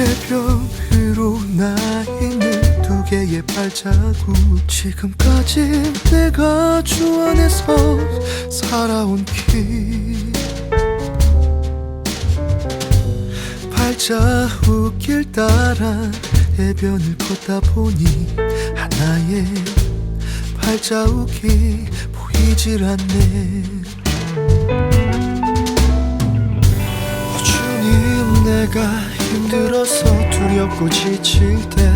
해변으로 나 있는 두 개의 발자국 지금까지 내가 주 안에서 살아온 길. 발자국길 따라 해변을 걷다 보니 하나의 발자국이 보이질 않네. 주님 내가 힘들어서 두렵고 지칠 때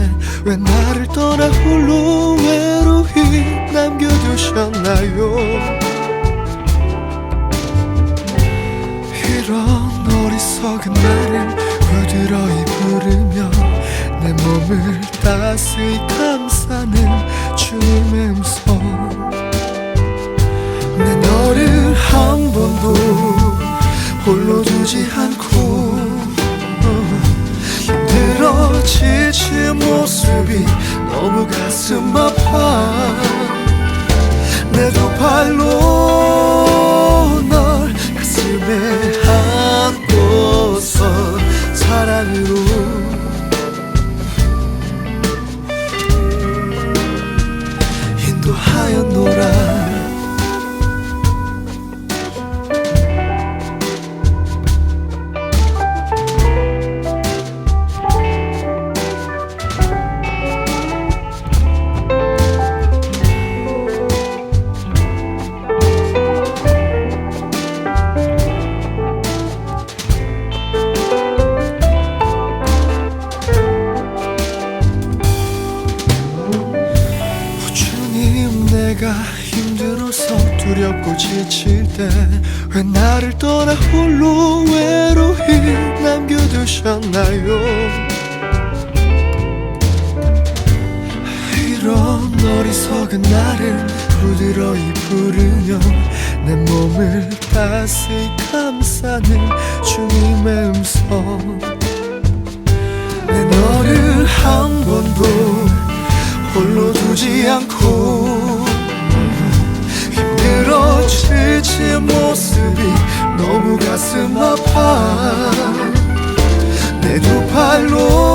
왜 나를 떠나 홀로 외로이 남겨두셨나요? 이런 어리석은 나를 부드러이 부르며 내 몸을 따스히 감싸는 주님의 음성. 내 너를 한 번도 홀로 두지 않고 지친 모습이 너무 가슴 아파. 내 두 팔로 두렵고 지칠 때 왜 나를 떠나 홀로 외로이 남겨두셨나요? 이런 어리석은 나를 부드러이 부르며 내 몸을 따스히 감싸는 주님의 음성. 내 너를 한 번도 홀로 두지 않고 너무 가슴 아파. 내 두 팔로